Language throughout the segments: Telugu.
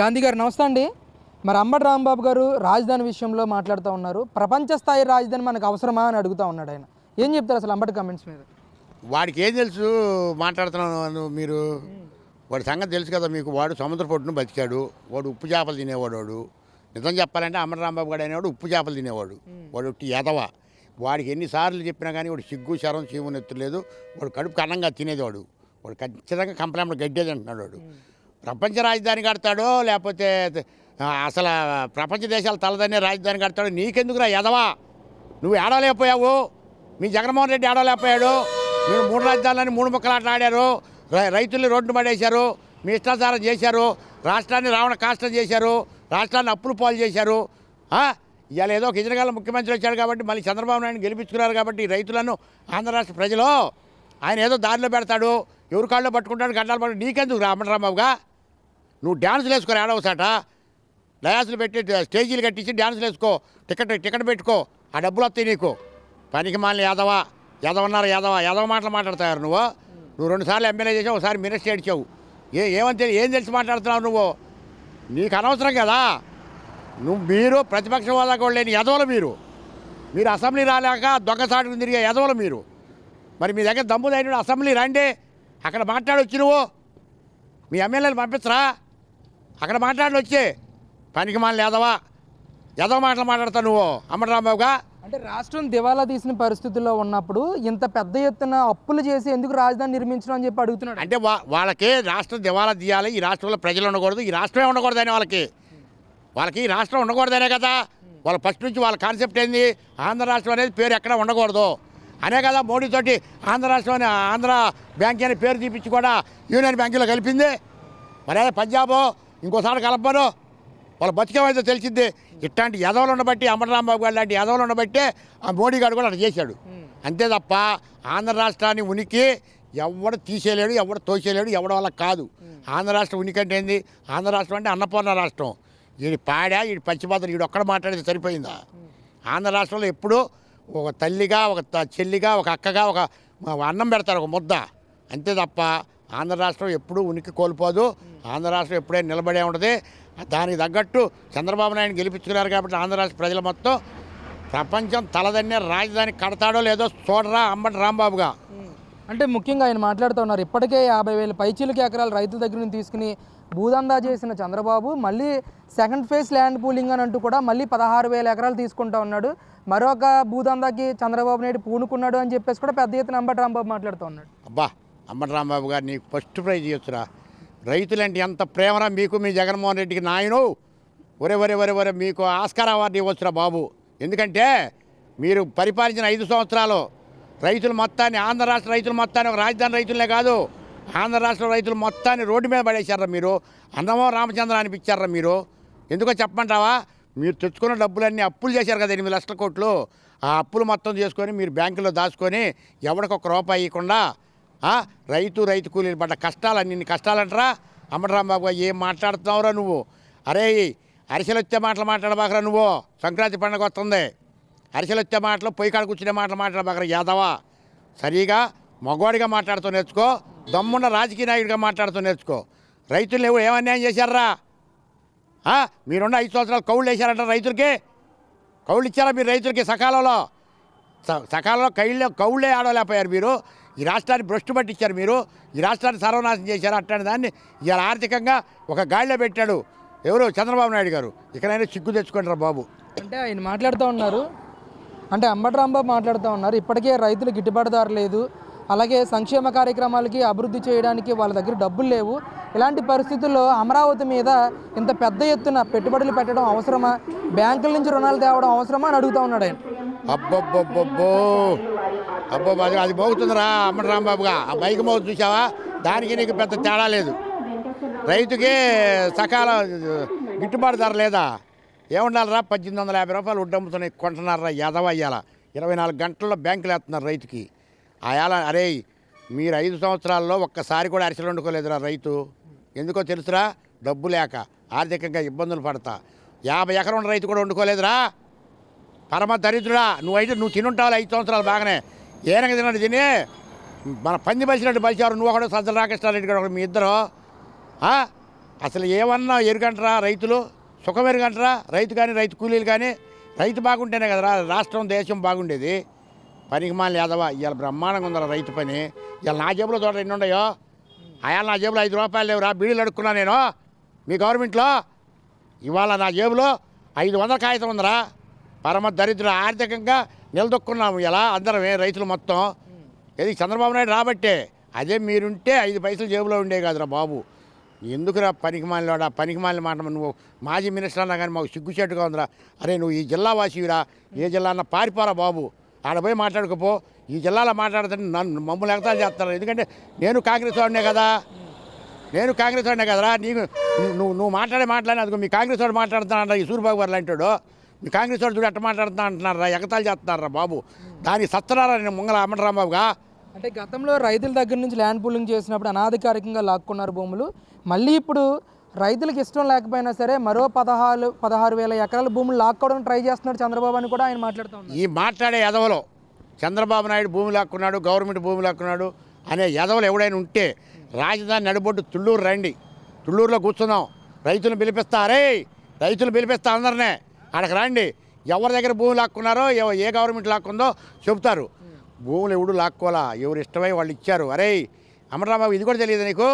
గాంధీ గారు నమస్తే అండి. మరి అంబటి రాంబాబు గారు రాజధాని విషయంలో మాట్లాడుతూ ఉన్నారు. ప్రపంచ స్థాయి రాజధాని మనకు అవసరమా అని అడుగుతూ ఉన్నాడు ఆయన. ఏం చెప్తారు అసలు అంబటి కమెంట్స్ మీద? వాడికి ఏం తెలుసు? మాట్లాడుతున్నాను మీరు. వాడి సంగతి తెలుసు కదా మీకు. వాడు సముద్ర పొట్టును బతికాడు. వాడు ఉప్పు చేపలు తినేవాడు వాడు. నిజం చెప్పాలంటే అమర రాంబాబు గారు అనేవాడు ఉప్పు చేపలు తినేవాడు. వాడు ఎదవ వాడికి ఎన్నిసార్లు చెప్పినా కానీ వాడు సిగ్గు శరం చీము నెత్తులేదు వాడు కడుపు కన్నంగా తినేది వాడు. వాడు ఖచ్చితంగా కంప్లైంట్ గడ్డేది అంటున్నాడు వాడు. ప్రపంచ రాజధాని కడతాడో లేకపోతే అసలు ప్రపంచ దేశాల తలదనే రాజధాని కడతాడు నీకెందుకురా ఎదవా నువ్వు ఏడవలేకపోయావు మీ జగన్మోహన్ రెడ్డి ఏడవలేకపోయాడు మీరు మూడు రాజధానులని మూడు ముక్కలాట ఆడారు. రై- రైతుల్ని రోడ్డు పడేశారు. మీ ఇష్టాచారం చేశారు. రాష్ట్రాన్ని రావణ కాష్టం చేశారు. రాష్ట్రాన్ని అప్పులు పాలు చేశారు. ఇవాళ ఏదో ఒక ఎదురుగాల ముఖ్యమంత్రి వచ్చాడు కాబట్టి మళ్ళీ చంద్రబాబు నాయుడు గెలిపించుకున్నారు కాబట్టి రైతులను ఆంధ్ర రాష్ట్ర ప్రజలు ఆయన ఏదో దారిలో పెడతాడు. ఎవరి కాళ్ళు పట్టుకుంటాడు గడ్డాలు పట్టుకుంటాడు. నీకెందుకు రామరాంబాబుగా నువ్వు డ్యాన్సులు వేసుకోరు ఏడవసాట లయాసులు పెట్టి స్టేజీలు కట్టించి డ్యాన్సులు వేసుకో. టికెట్ టికెట్ పెట్టుకో. ఆ డబ్బులు వస్తాయి నీకు. పనికి మాలిన యాదవ యాదవన్నారు యాదవ యాదవ మాటలు మాట్లాడతావు నువ్వు. నువ్వు రెండుసార్లు ఎమ్మెల్యే చేసావు ఒకసారి మినిస్టర్ ఏడ్చావు. ఏ ఏమని తెలియ ఏం తెలిసి మాట్లాడుతున్నావు నువ్వు? నీకు అనవసరం కదా. నువ్వు మీరు ప్రతిపక్ష హోదా కూడా లేని యదవలు మీరు. మీరు అసెంబ్లీ రాలేక దొంగసాటుకు తిరిగే యదవలు మీరు. మరి మీ దగ్గర దమ్ము అసెంబ్లీ రండి. అక్కడ మాట్లాడొచ్చు నువ్వు. మీ ఎమ్మెల్యేలు పంపించరా? అక్కడ మాట్లాడి వచ్చి. పనికి మాలిన యాదవా. యాదవ మాటలు మాట్లాడతావు నువ్వు అమ్మరాంబాబుగా అంటే రాష్ట్రం దివాలా తీసిన పరిస్థితుల్లో ఉన్నప్పుడు ఇంత పెద్ద ఎత్తున అప్పులు చేసి ఎందుకు రాజధాని నిర్మించడం అని చెప్పి అడుగుతున్నాడు. అంటే వాళ్ళకి రాష్ట్రం దివాలా తీయాలి ఈ రాష్ట్రంలో ప్రజలు ఉండకూడదు ఈ రాష్ట్రమే ఉండకూడదని వాళ్ళకి. వాళ్ళకి ఈ రాష్ట్రం ఉండకూడదనే కదా. వాళ్ళ ఫస్ట్ నుంచి వాళ్ళ కాన్సెప్ట్ ఏంది? ఆంధ్ర రాష్ట్రం అనేది పేరు ఎక్కడ ఉండకూడదు. అనే కదా మోడీతోటి ఆంధ్ర రాష్ట్రం అని ఆంధ్ర బ్యాంక్ అనే పేరు తీపించి కూడా యూనియన్ బ్యాంకులో కలిపింది. మరి అదే పంజాబ్ ఇంకోసారి కలపను. వాళ్ళ బతికేమైతే తెలిసింది. ఇట్లాంటి యదవలు ఉండబట్టి అమరరాంబాబు గారు లాంటి యదవలు ఉండబట్టే ఆ మోడీ గారు కూడా అట్లా చేశాడు. అంతే తప్ప ఆంధ్ర రాష్ట్రాన్ని ఉనికి ఎవడు తీసేయలేడు ఎవడు తోసేయలేడు ఎవడి వల్ల కాదు. ఆంధ్ర రాష్ట్రం ఉనికి అంటే ఏంది? ఆంధ్ర రాష్ట్రం అంటే అన్నపూర్ణ రాష్ట్రం. వీడి పాడా వీడి పచ్చిపాత్ర వీడు ఒక్కడ మాట్లాడితే సరిపోయిందా? ఆంధ్ర రాష్ట్రంలో ఎప్పుడూ ఒక తల్లిగా ఒక చెల్లిగా ఒక అక్కగా ఒక అన్నం పెడతారు ఒక ముద్ద. అంతే తప్ప ఆంధ్ర రాష్ట్రం ఎప్పుడూ ఉనికి కోల్పోదు. ఆంధ్ర రాష్ట్రం ఎప్పుడే నిలబడే ఉంటుంది. దానికి తగ్గట్టు చంద్రబాబు నాయుడు గెలిపించుకున్నారు కాబట్టి ఆంధ్ర రాష్ట్ర ప్రజలు మొత్తం ప్రపంచం తలదన్నే రాజధాని కడతాడో లేదో చూడరా అంబటి రాంబాబుగా. అంటే ముఖ్యంగా ఆయన మాట్లాడుతూ ఉన్నారు ఇప్పటికే యాభై వేల పైచీలకి ఎకరాలు రైతుల దగ్గర నుంచి తీసుకుని భూదందా చేసిన చంద్రబాబు మళ్ళీ సెకండ్ ఫేజ్ ల్యాండ్ పూలింగ్ అని అంటూ కూడా మళ్ళీ పదహారు వేల ఎకరాలు తీసుకుంటా ఉన్నాడు. మరొక భూదందాకి చంద్రబాబు నాయుడు పూనుకున్నాడు అని చెప్పేసి కూడా పెద్ద ఎత్తున అంబటి రాంబాబు మాట్లాడుతూ ఉన్నాడు. అబ్బా రాంబాబు గారు నీకు ఫస్ట్ ప్రైజ్ ఇవ్వచ్చురా రైతులంటే ఎంత ప్రేమరా మీకు మీ జగన్మోహన్ రెడ్డికి నాయను. ఒరే ఒరే ఒరే ఒరే మీకు ఆస్కార్ అవార్డు ఇవ్వచ్చురా బాబు. ఎందుకంటే మీరు పరిపాలించిన ఐదు సంవత్సరాలు రైతులు మొత్తాన్ని ఆంధ్ర రాష్ట్ర రైతులు మొత్తాన్ని రాజధాని రైతులనే కాదు ఆంధ్ర రాష్ట్ర రైతులు మొత్తాన్ని రోడ్డు మీద పడేశారా మీరు? అన్నమో రామచంద్ర అనిపించారా మీరు? ఎందుకో చెప్పమంటావా? మీరు తెచ్చుకున్న డబ్బులన్నీ అప్పులు చేశారు కదా ఎనిమిది లక్షల కోట్లు. ఆ అప్పులు మొత్తం చేసుకొని మీరు బ్యాంకులో దాచుకొని ఎవడికొక రూపాయి ఇవ్వకుండా రైతు రైతు కూలీలు పడ్డ కష్టాలు అన్ని కష్టాలంటారా? అమ్మరాంబాబు ఏం మాట్లాడుతున్నావురా నువ్వు? అరే అరిసెలు వచ్చే మాటలు మాట్లాడబాకరా నువ్వు? సంక్రాంతి పండుగ వస్తుంది. అరిసెలు వచ్చే మాటలు పొయ్యి కాడ కూర్చునే మాటలు మాట్లాడబాకరా యాదవా? సరిగా మగవాడిగా మాట్లాడుతూ నేర్చుకో దమ్మున్న రాజకీయ నాయకుడిగా మాట్లాడుతూ నేర్చుకో. రైతులు ఎవరు ఏమన్యాయం చేశారా? మీరున్న ఐదు సంవత్సరాలు కౌళ్ళు వేశారంట రైతులకి. కౌళ్ళు ఇచ్చారా మీరు రైతులకి సకాలంలో? స- సకాలంలో కైళ్ళే కౌళ్ళే ఆడలేకపోయారు మీరు. ఈ రాష్ట్రాన్ని భ్రష్టు పట్టించారు మీరు. ఈ రాష్ట్రాన్ని సర్వనాశనం చేశారు అట్లాంటి దాన్ని ఇలా ఆర్థికంగా ఒక గాడిలో పెట్టాడు ఎవరు? చంద్రబాబు నాయుడు గారు. ఇకనైనా సిగ్గు తెచ్చుకుంటారు బాబు. అంటే ఆయన మాట్లాడుతూ ఉన్నారు. అంటే అంబటి రాంబాబు మాట్లాడుతూ ఉన్నారు. ఇప్పటికే రైతులు గిట్టుబాటు ధర లేదు. అలాగే సంక్షేమ కార్యక్రమాలకి అభివృద్ధి చేయడానికి వాళ్ళ దగ్గర డబ్బులు లేవు. ఇలాంటి పరిస్థితుల్లో అమరావతి మీద ఇంత పెద్ద ఎత్తున పెట్టుబడులు పెట్టడం అవసరమా? బ్యాంకుల నుంచి రుణాలు తేవడం అవసరమా అని అడుగుతూ ఉన్నాడు ఆయన. అబ్బబ్బబ్బబ్బో. అబ్బో అది అది మోగుతుందిరా అమ్మటి రాంబాబుగా ఆ బైక్ మోగు చూసావా దానికి నీకు పెద్ద తేడా లేదు. రైతుకి సకాల గిట్టుబాటు ధర లేదా? ఏముండాలిరా? పద్దెనిమిది వందల యాభై రూపాయలు ఉడ్డమ్ముతున్నాయి కొంటున్నారా యాదవ అయ్యాల. ఇరవై నాలుగు గంటల్లో బ్యాంకులు వేస్తున్నారు రైతుకి. ఆయాల అరే మీరు ఐదు సంవత్సరాల్లో ఒక్కసారి కూడా అరిసెలు వండుకోలేదురా రైతు. ఎందుకో తెలుసురా? డబ్బు లేక ఆర్థికంగా ఇబ్బందులు పడతా. యాభై ఎకరం ఉన్న రైతు కూడా వండుకోలేదురా? పరమ దరిద్రుడా నువ్వైతే నువ్వు తినుంటావు ఐదు సంవత్సరాలు బాగానే. ఏనక తినట్టు తిని. మన పంది బలిసినట్టు బలిచారు నువ్వు ఒకడు సజ్జల రాకేశ్వరరెడ్డి గారు ఒకడు మీ ఇద్దరు. అసలు ఏమన్నా ఎరుగంటరా రైతులు? సుఖం ఎరుగంటరా? రైతు కానీ రైతు కూలీలు కానీ రైతు బాగుంటేనే కదరా రాష్ట్రం దేశం బాగుండేది. పనికి మాలి యాదవ ఇవాళ బ్రహ్మాండంగా ఉందరా రైతు పని. ఇవాళ నా జేబులో తోట ఎన్ని ఉన్నాయో? అయా నా జేబులో ఐదు రూపాయలు లేవురా బీడీలు అడుక్కున్నా నేను. మీ గవర్నమెంట్లో ఇవాళ నా జేబులో ఐదు వందల కాగితం ఉందరా. పరమ దరిద్ర ఆర్థికంగా నిలదొక్కున్నాము. ఇలా అందరం రైతులు మొత్తం? ఇది చంద్రబాబు నాయుడు రాబట్టే. అదే మీరుంటే ఐదు పైసలు జేబులో ఉండే కాదురా బాబు. ఎందుకురా పనికి మాలినోడా పనికి మాలిన మాట నువ్వు మాజీ మినిస్టర్ అన్నా కానీ మాకు సిగ్గుచేటుగా ఉందిరా. అరే నువ్వు ఈ జిల్లా వాసివిరా ఏ జిల్లా అన్నా పారిపోరా బాబు. ఆడ పోయి మాట్లాడుకోపో. ఈ జిల్లాలో మాట్లాడుతుంటే నన్ను మమ్మల్ని ఎగతాలు చేస్తారు. ఎందుకంటే నేను కాంగ్రెస్ వాడినే కదా. నేను కాంగ్రెస్ వాడినే కదరా. నీకు నువ్వు- నువ్వు మాట్లాడే మాట్లాడి అదిగో మీ కాంగ్రెస్ వాడు మాట్లాడుతున్నాడు ఈ సూర్యబాబు గారు లాంటాడు మీ కాంగ్రెస్ వాడు చూడు ఎట్ట మాట్లాడుతున్నా అంటున్నారా ఎగతాలు చేస్తున్నారా బాబు. దానికి సత్తరారా నేను ముంగల అమ్మటరాంబాబుగా అంటే గతంలో రైతుల దగ్గర నుంచి ల్యాండ్ పూలింగ్ చేసినప్పుడు అనాధికారికంగా లాక్కున్నారు భూములు. మళ్ళీ ఇప్పుడు రైతులకు ఇష్టం లేకపోయినా సరే మరో పదహారు పదహారు వేల ఎకరాల భూములు లాక్కోవడానికి ట్రై చేస్తున్నాడు చంద్రబాబు అని కూడా ఆయన మాట్లాడుతూ ఉన్నారు. ఈ మాట్లాడే ఎదవలో చంద్రబాబు నాయుడు భూమి లాక్కున్నాడు గవర్నమెంట్ భూమి లాక్కున్నాడు అనే ఎదవలు ఎవడైనా ఉంటే రాజధాని నడిబొడ్డు తుళ్ళూరు రండి. తుళ్ళూరులో కూర్చుందాం రైతులు పిలిపిస్తారే రైతులు పిలిపిస్తా అందరినే. అక్కడికి రండి. ఎవరి దగ్గర భూమి లాక్కున్నారో ఏ గవర్నమెంట్ లాక్కుందో చెబుతారు. భూములు ఎవడు లాక్కోలా ఎవరు ఇష్టమై వాళ్ళు ఇచ్చారు. అరే అమరరాబాబు ఇది కూడా తెలియదు నీకు?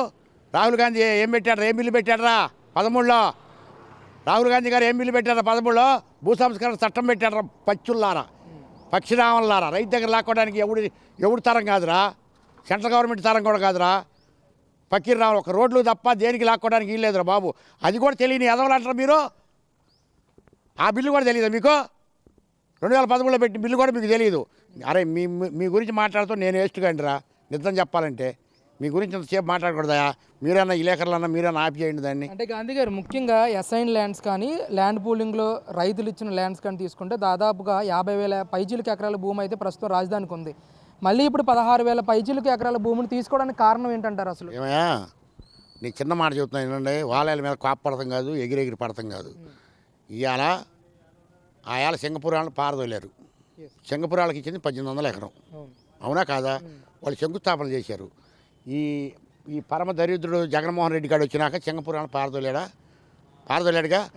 రాహుల్ గాంధీ ఏం పెట్టాడు ఏం బిల్లు పెట్టాడరా? పదమూడులో? రాహుల్ గాంధీ గారు ఏం బిల్లు పెట్టారా పదమూడులో? భూ సంస్కరణ చట్టం పెట్టాడరా పచ్చుల్లారా పక్షిరామల్లారా? రైతు దగ్గర లాక్కోవడానికి ఎవడు ఎవడు తరం కాదురా? సెంట్రల్ గవర్నమెంట్ తరం కూడా కాదురా? ఫకీర్ రావు ఒక రోడ్లు తప్ప దేనికి లాక్కోవడానికి వీల్లేదురా బాబు? అది కూడా తెలియని ఎదవలు మీరు? ఆ బిల్లు కూడా తెలియదా మీకు? రెండు వేల పదమూడులో పెట్టిన బిల్లు కూడా మీకు తెలియదు అరే మీ మీ- గురించి మాట్లాడుతూ నేను వేస్ట్ రా. నిజం చెప్పాలంటే మీ గురించి ఇంతసేపు మాట్లాడకూడదా మీరన్నా ఇలేకర్లన్నా మీరన్నా ఆపి చేయండి దాన్ని. అంటే గాంధీ గారు ముఖ్యంగా ఎస్ఐన్ ల్యాండ్స్ కానీ ల్యాండ్ పూలింగ్లో రైతులు ఇచ్చిన ల్యాండ్స్ కానీ తీసుకుంటే దాదాపుగా యాభై వేల పైచీలకు ఎకరాల భూమి అయితే ప్రస్తుతం రాజధానికి ఉంది. మళ్ళీ ఇప్పుడు పదహారు వేల పైచీలకు ఎకరాల భూమిని తీసుకోవడానికి కారణం ఏంటంటారు అసలు? ఏమయ్యా నీ చిన్న మాట చెప్తున్నా ఏంటంటే వాలాల మీద కాపు పడతాం కాదు ఎగిరెగిరి పడతాం కాదు. ఇవాళ ఆయాల సింగపురాలను పారదోలేరు. సింగపురాలకు ఇచ్చింది పద్దెనిమిది వందల ఎకరం. అవును. కాదా? వాళ్ళు శంకుస్థాపన చేశారు. ఈ ఈ పరమ దరిద్రుడు జగన్మోహన్ రెడ్డి గారు వచ్చినాక సింగపురాలను పారదోలేడా? పారదోలేడుగా?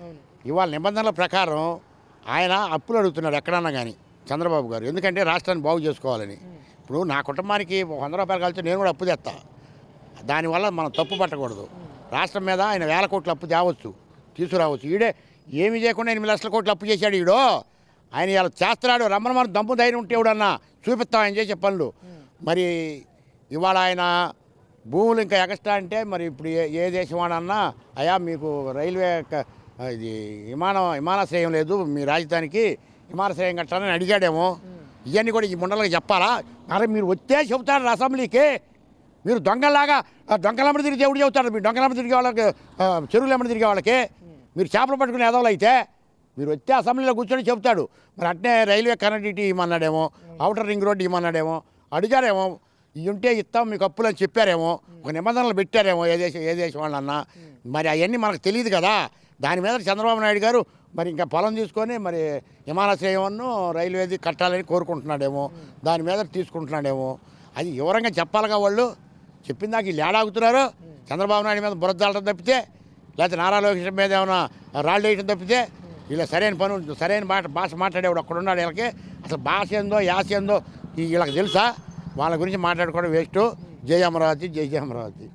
ఇవాళ నిబంధనల ప్రకారం ఆయన అప్పులు అడుగుతున్నాడు ఎక్కడన్నా కానీ చంద్రబాబు గారు. ఎందుకంటే రాష్ట్రాన్ని బాగు చేసుకోవాలని. ఇప్పుడు నా కుటుంబానికి వంద రూపాయలు కలిసి నేను కూడా అప్పు తెస్తా దానివల్ల మనం తప్పు పట్టకూడదు. రాష్ట్రం మీద ఆయన వేల కోట్లు అప్పు తేవచ్చు తీసుకురావచ్చు. ఈడే ఏమి చేయకుండా ఎనిమిది లక్షల కోట్లు అప్పు చేశాడు ఈడో. ఆయన ఇలా చేస్తున్నాడు. రమ్మని మనం దమ్ము ధైర్యం ఉంటే ఎవడన్నా చూపిస్తాం ఆయన చేసే పనులు. మరి ఇవాళ ఆయన భూములు ఇంకా ఎగస్ట్రా అంటే మరి ఇప్పుడు ఏ ఏ దేశం అయా మీకు రైల్వే ఇది విమానం విమానాశ్రయం లేదు మీ రాజధానికి విమానాశ్రయం కట్టాలని అడిగాడేమో. ఇవన్నీ కూడా ఈ ముండలకు చెప్పాలా? మరి మీరు వచ్చే చెబుతారు అసెంబ్లీకి. మీరు దొంగలాగా దొంగలమ్మ తిరిగి దేవుడు చెబుతారు మీరు దొంగలమ్మ తిరిగే వాళ్ళకి చెరువులమ్మ తిరిగే వాళ్ళకి. మీరు చేపలు పట్టుకునే ఎదవలైతే అయితే మీరు వచ్చే అసెంబ్లీలో కూర్చొని చెబుతాడు. మరి అట్నే రైల్వే కనెక్టివిటీ ఇమ్మన్నాడేమో అవుటర్ రింగ్ రోడ్ ఇమ్మన్నాడేమో అడిగారేమో ఇవి ఉంటే ఇస్తాం మీకు అప్పులు అని చెప్పారేమో ఒక నిబంధనలు పెట్టారేమో ఏ దేశం ఏ దేశం వాళ్ళన్నా. మరి అవన్నీ మనకు తెలియదు కదా. దాని మీద చంద్రబాబు నాయుడు గారు మరి ఇంకా పొలం తీసుకొని మరి విమానాశ్రయంను రైల్వేది కట్టాలని కోరుకుంటున్నాడేమో దాని మీద తీసుకుంటున్నాడేమో. అది వివరంగా చెప్పాలిగా వాళ్ళు. చెప్పిన దాకా వీళ్ళు ఏడాగుతున్నారు. చంద్రబాబు నాయుడు మీద బురదలటం తప్పితే లేకపోతే నారా లోకేష్ మీద ఏమైనా రాళ్ళు వేయటం తప్పితే వీళ్ళ సరైన పని సరైన మాట భాష మాట్లాడేవాడు అక్కడ ఉన్నాడు వీళ్ళకి. అసలు భాష ఏందో యాస ఏందో వీళ్ళకి తెలుసా? వాళ్ళ గురించి మాట్లాడుకోవడం వేస్ట్. జై అమరావతి జై జై అమరావతి.